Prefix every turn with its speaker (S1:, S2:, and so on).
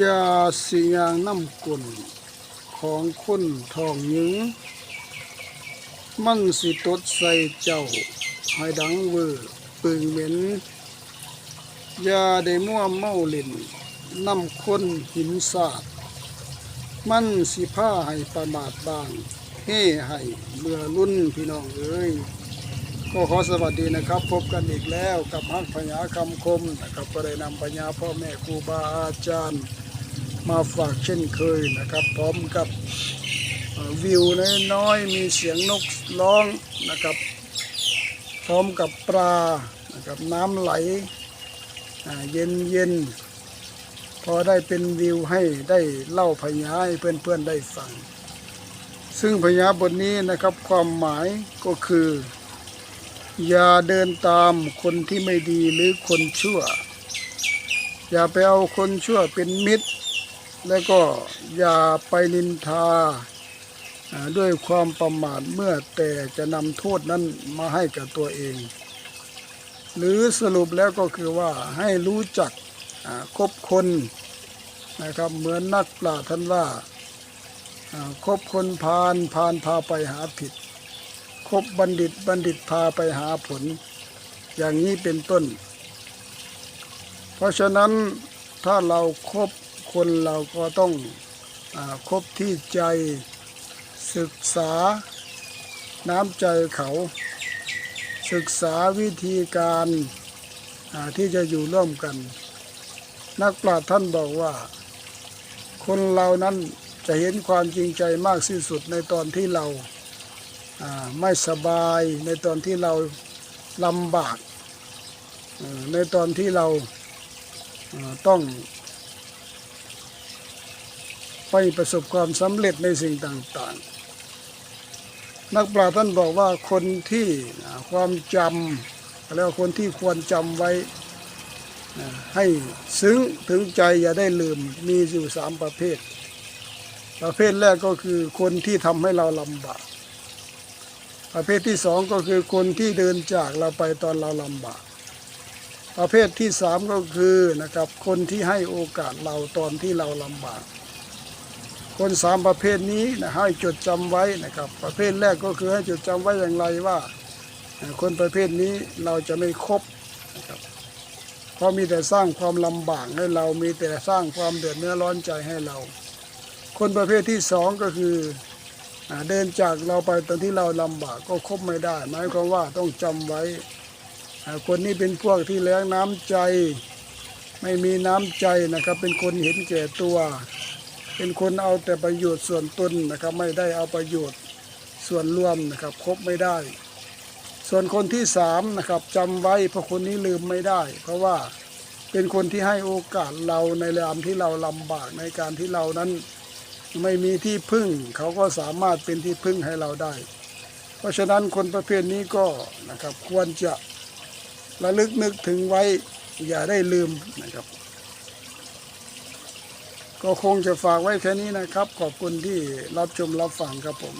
S1: ยาสียางน้ำกลของคนทองหญิงมันสิตดใส่เจ้าให้ดังเวอร์ปึงเหม็นยาได้มั่วเมาเล่นน้ำคนหินสาดมันสิผ้าให้ประมาทบางเฮ่ให้เมื่อรุ่นพี่น้องเอ้ย ก็ขอสวัสดีนะครับ พบกันอีกแล้วกับฮักพญาคำคมนะครับก็ได้นำพญาพ่อแม่ครูบาอาจารย์ มาฝากเช่นเคยนะครับ พร้อมกับวิวน้อยๆมีเสียงนกร้องนะครับ พร้อมกับปลานะครับน้ำไหลเย็นเย็นพอได้เป็นวิวให้ได้เล่าพญาให้เพื่อนๆได้ฟัง ซึ่งพญาบทนี้นะครับความหมายก็คือ อย่าเดินตามคนที่ไม่ดีหรือคนชั่ว อย่าไปเอาคนชั่วเป็นมิตร แล้วก็อย่าไปนินทาด้วยความประมาทเมื่อแต่จะนำโทษนั้นมาให้กับตัวเอง หรือสรุปแล้วก็คือว่าให้รู้จักคบคนนะครับเหมือนนักปราชญ์ท่านว่าคบคนพาลพาลพาไปหาผิด คบบัณฑิตบัณฑิตพาไปหาผล อย่างนี้เป็นต้น เพราะฉะนั้นถ้าเราครบคนเราก็ต้องอคบที่ใจศึกษาน้ำใจเขา ศึกษาวิธีการที่จะอยู่ร่วมกัน นักปราชญ์ท่านบอกว่า คนเรานั้นจะเห็นความจริงใจมากที่สุดในตอนที่เรา ไม่สบายในตอนที่เราลำบาก ในตอนที่เราต้อง ไปประสบความสำเร็จในสิ่งต่างๆ นักปราชญ์ท่านบอกว่าคนที่ความจำแล้วคนที่ควรจำไว้ให้ซึ้งถึงใจอย่าได้ลืมมีอยู่สามประเภท ประเภทแรกก็คือคนที่ทำให้เราลำบาก ประเภทที่สองก็คือคนที่เดินจากเราไปตอนเราลำบาก ประเภทที่สามก็คือนะครับคนที่ให้โอกาสเราตอนที่เราลำบาก คนสามประเภทนี้นะให้จดจำไว้นะครับ ประเภทแรกก็คือให้จดจำไว้อย่างไรว่า คนประเภทนี้เราจะไม่คบนะครับเพราะมีแต่สร้างความลำบากให้เรามีแต่สร้างความเดือดเนื้อร้อนใจให้เรา คนประเภทที่สองก็คือ เดินจากเราไปตอนที่เราลำบากก็คบไม่ได้ หมายความว่าต้องจำไว้ คนนี้เป็นพวกที่แล้งน้ำใจ ไม่มีน้ำใจนะครับ เป็นคนเห็นแก่ตัว เป็นคนเอาแต่ประโยชน์ส่วนตนนะครับ ไม่ได้เอาประโยชน์ส่วนรวมนะครับคบไม่ได้ ส่วนคนที่สามนะครับจำไว้เพราะคนนี้ลืมไม่ได้ เพราะว่าเป็นคนที่ให้โอกาสเราในยามที่เราลำบากในการที่เรานั้น ไม่มีที่พึ่งเขาก็สามารถเป็นที่พึ่งให้เราได้ เพราะฉะนั้นคนประเภทนี้ก็นะครับควรจะระลึกนึกถึงไว้อย่าได้ลืมนะครับ ก็คงจะฝากไว้แค่นี้นะครับ ขอบคุณที่รับชมรับฟังครับผม